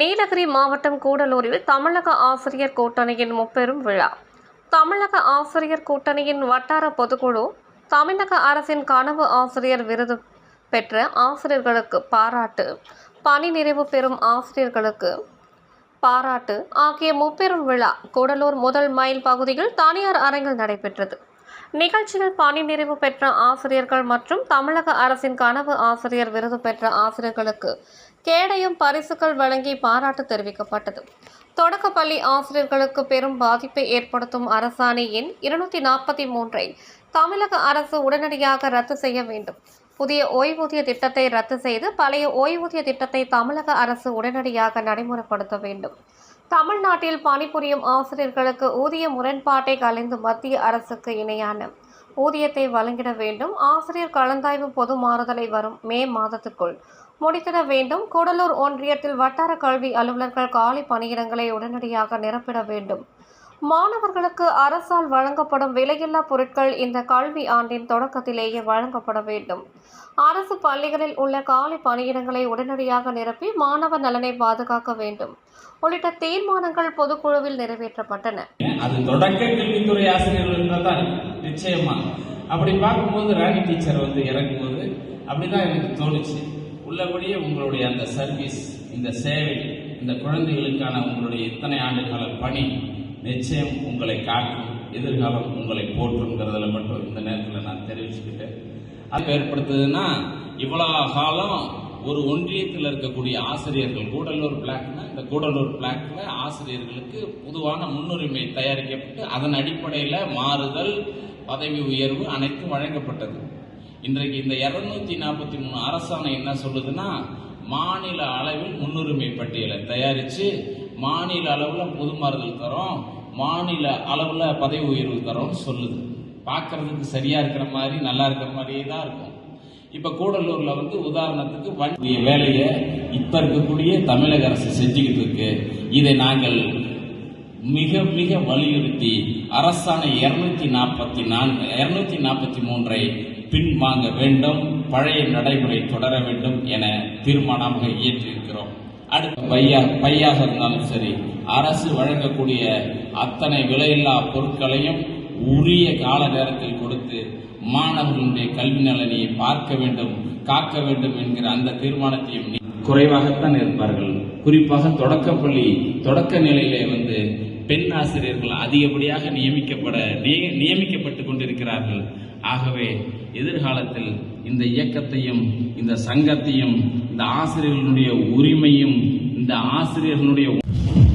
நீலகிரி மாவட்டம் கூடலூரில் தமிழக ஆசிரியர் கூட்டணியின் முப்பெரும் விழா. தமிழக ஆசிரியர் கூட்டணியின் வட்டார பொதுக்குழு தமிழக அரசின் கனவு ஆசிரியர் விருது பெற்ற ஆசிரியர்களுக்கு பாராட்டு. பணி நிறைவு பெறும் ஆசிரியர்களுக்கு பாராட்டு. ஆகிய முப்பெரும் விழா கூடலூர் முதல் மைல் பகுதியில் தனியார் அரங்கில் நடைபெற்றது. நிகழ்ச்சியில் பணி நிறைவு பெற்ற ஆசிரியர்கள் மற்றும் தமிழக அரசின் கனவு ஆசிரியர் விருது பெற்ற ஆசிரியர்களுக்கு கேடயம் பரிசுகள் வழங்கி பாராட்டு தெரிவிக்கப்பட்டது. தொடக்கப்பள்ளி ஆசிரியர்களுக்கு பெரும் பாதிப்பை ஏற்படுத்தும் அரசாணை எண் இருநூத்தி நாற்பத்தி மூன்றை தமிழக அரசு உடனடியாக ரத்து செய்ய வேண்டும். புதிய ஓய்வூதிய திட்டத்தை ரத்து செய்து பழைய ஓய்வூதிய திட்டத்தை தமிழக அரசு உடனடியாக நடைமுறைப்படுத்த வேண்டும். தமிழ்நாட்டில் பணிபுரியும் ஆசிரியர்களுக்கு ஊதிய முரண்பாட்டை கலைந்து மத்திய அரசுக்கு இணையான ஊதியத்தை வழங்கிட வேண்டும். ஆசிரியர் கலந்தாய்வு பொது மாறுதலை வரும் மே மாதத்துக்குள் முடித்திட வேண்டும். கூடலூர் ஒன்றியத்தில் வட்டார கல்வி அலுவலர்கள் காலி பணியிடங்களை உடனடியாக நிரப்பிட வேண்டும். மாணவர்களுக்கு அரசால் வழங்கப்படும் விலையில்லா பொருட்கள் இந்த கல்வி ஆண்டின் தொடக்கத்திலேயே வழங்கப்பட வேண்டும். அரசு பள்ளிகளில் உள்ள காலி பணியிடங்களை உடனடியாக நிரப்பி மாணவ நலனை பாதுகாக்க வேண்டும். உள்ளிட்ட தீர்மானங்கள் பொதுக்குழுவில் நிறைவேற்றப்பட்டன. அது தொடக்க கல்வித்துறை ஆசிரியர்கள் தான் நிச்சயமா. அப்படி பார்க்கும்போது ராணி டீச்சர் வந்து இறங்கும்போது அப்படிதான் எனக்கு தோணுச்சு. உள்ளபடியே உங்களுடைய அந்த சர்வீஸ் இந்த சேவை இந்த குழந்தைகளுக்கான உங்களுடைய இத்தனை ஆண்டுகால பணி நிச்சயம் உங்களை காக்கும். எதிர்காலம் உங்களை போற்றுங்கிறதுல மட்டும் இந்த நேரத்தில் நான் தெரிவிச்சுக்கிட்டேன். அது ஏற்படுத்துதுன்னா இவ்வளோ காலம் ஒரு ஒன்றியத்தில் இருக்கக்கூடிய ஆசிரியர்கள் கூடலூர் பிளாக்னா இந்த கூடலூர் பிளாக்ல ஆசிரியர்களுக்கு பொதுவான முன்னுரிமை தயாரிக்கப்பட்டு அதன் அடிப்படையில் மாறுதல் பதவி உயர்வு அனைத்தும் வழங்கப்பட்டது. இன்றைக்கு இந்த இருநூத்தி நாற்பத்தி மூணு அரசாணை என்ன சொல்லுதுன்னா மாநில அளவில் முன்னுரிமை பட்டியலை தயாரித்து மாநில அளவில் பொது மாறுதல் தரோம் மாநில அளவில் பதவி உயர்வு தரோம்னு சொல்லுது. பார்க்கறதுக்கு சரியாக இருக்கிற மாதிரி நல்லா இருக்கிற மாதிரியே தான் இருக்கும். இப்போ கூடலூரில் வந்து உதாரணத்துக்கு வண்டிய வேலையை இப்போ இருக்கக்கூடிய தமிழக அரசு செஞ்சுக்கிட்டு இருக்கு. இதை நாங்கள் மிக மிக வலியுறுத்தி அரசாணை இருநூத்தி நாற்பத்தி நான்கு இருநூத்தி நாற்பத்தி மூன்றை பின்வாங்க வேண்டும் பழைய நடைமுறை தொடர வேண்டும் என தீர்மானமாக இயற்றியிருக்கிறோம். அடுத்த பையா பையாக இருந்தாலும் சரி அரசு வழங்கக்கூடிய அத்தனை விலையில்லா பொருட்களையும் உரிய கால நேரத்தில் கொடுத்து மாணவர்களுடைய கல்வி நலனை பார்க்க வேண்டும் காக்க வேண்டும் என்கிற அந்த தீர்மானத்தையும் குறைவாகத்தான் இருப்பார்கள். குறிப்பாக தொடக்கப்பள்ளி தொடக்க நிலையிலே வந்து பெண் ஆசிரியர்கள் அதிகப்படியாக நியமிக்கப்பட நிய- நியமிக்கப்பட்டு கொண்டிருக்கிறார்கள். ஆகவே எதிர்காலத்தில் இந்த இயக்கத்தையும் இந்த சங்கத்தையும் இந்த ஆசிரியர்களுடைய உரிமையும் இந்த ஆசிரியர்களுடைய